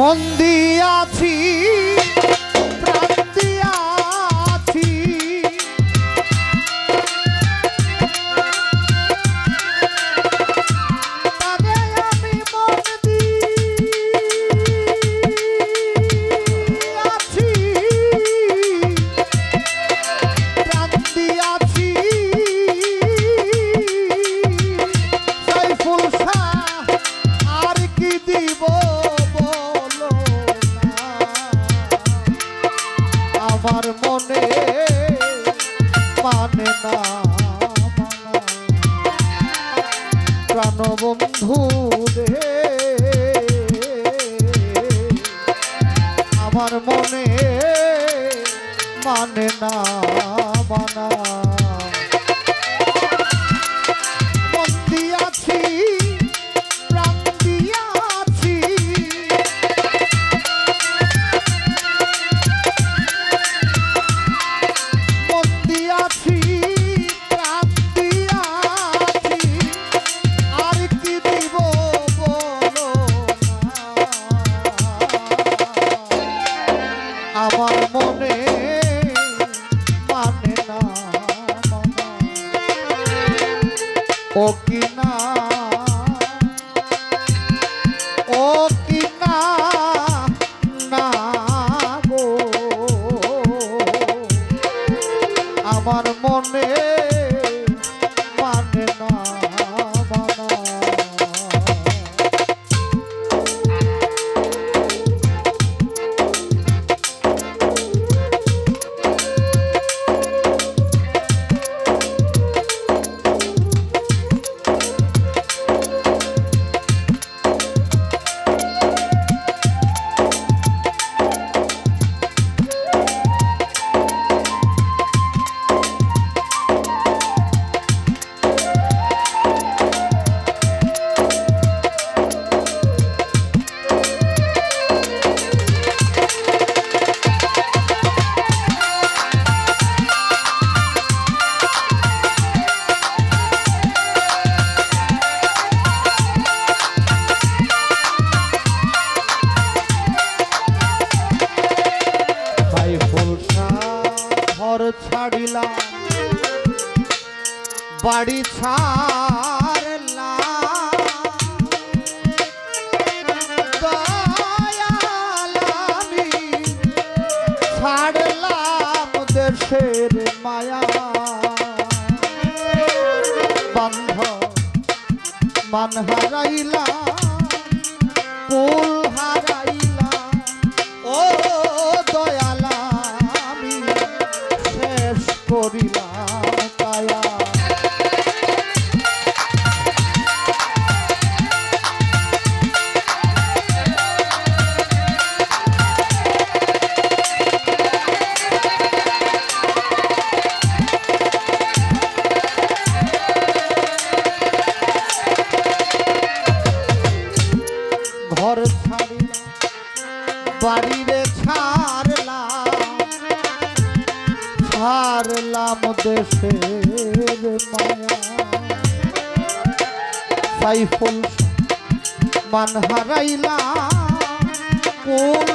মন্দিয়াছি বন্ধু আমার মনে মানে না মানা। বাড়ি ছাড়লাম দয়ালামি ছাড়লাম দেশের মায়া। বন্ধ মান হারাইলাম কোন দেশের মায়া সাইফুল মান হারাইলা কোন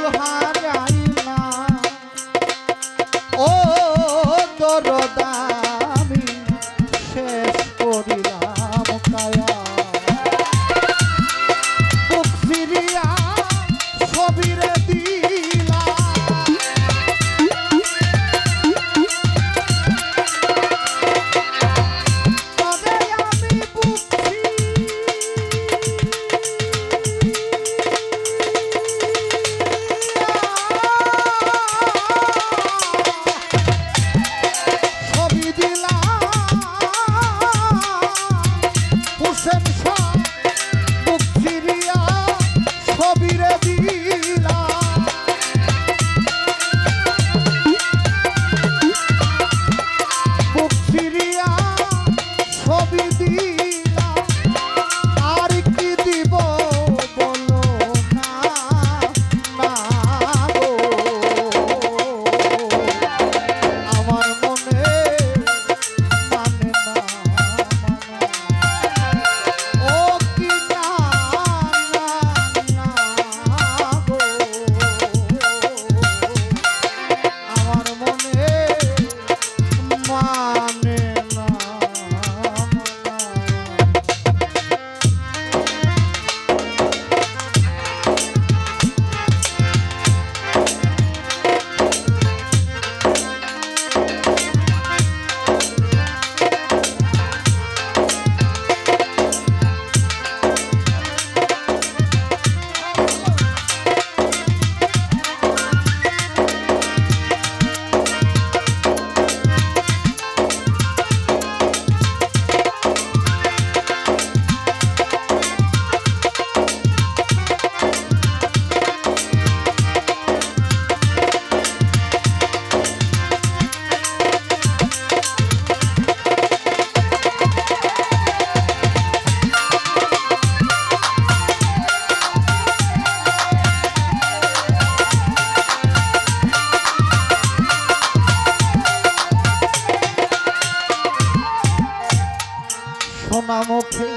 না মুখে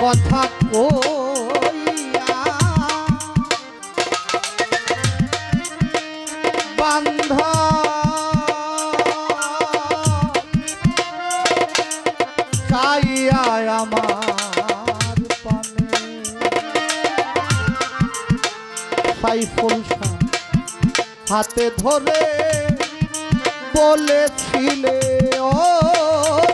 কথা কইয়া বান্ধ হাতে ধরে বলেছিলে ও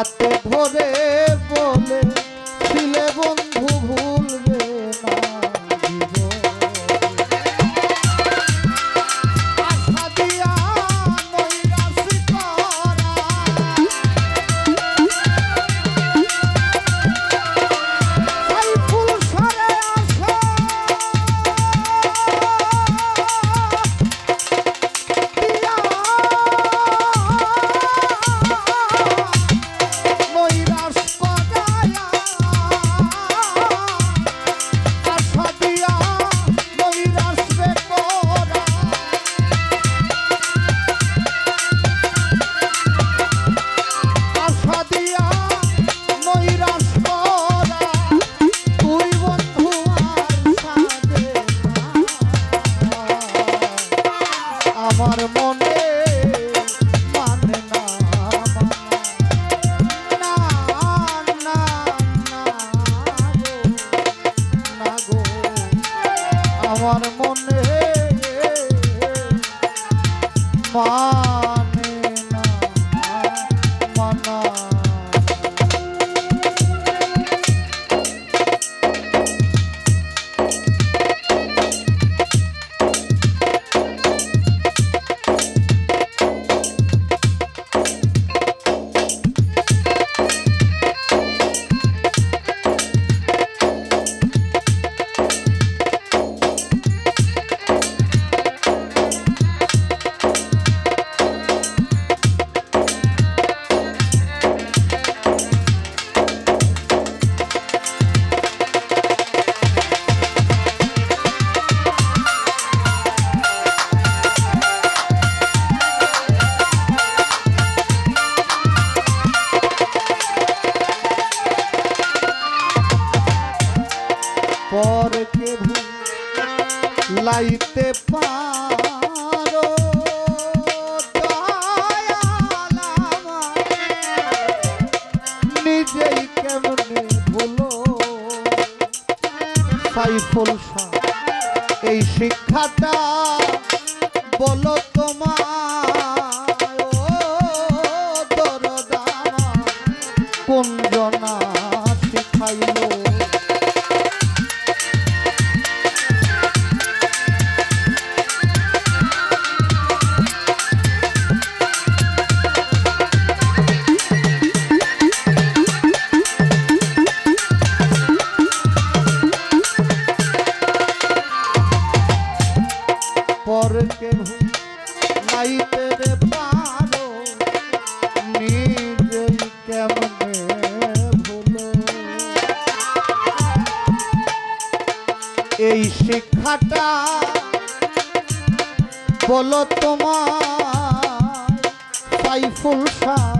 হাতে ভরে ফুলসা এই শিক্ষাটা বলত এই শিক্ষাটা বলো তোমার সাইফুল সাহ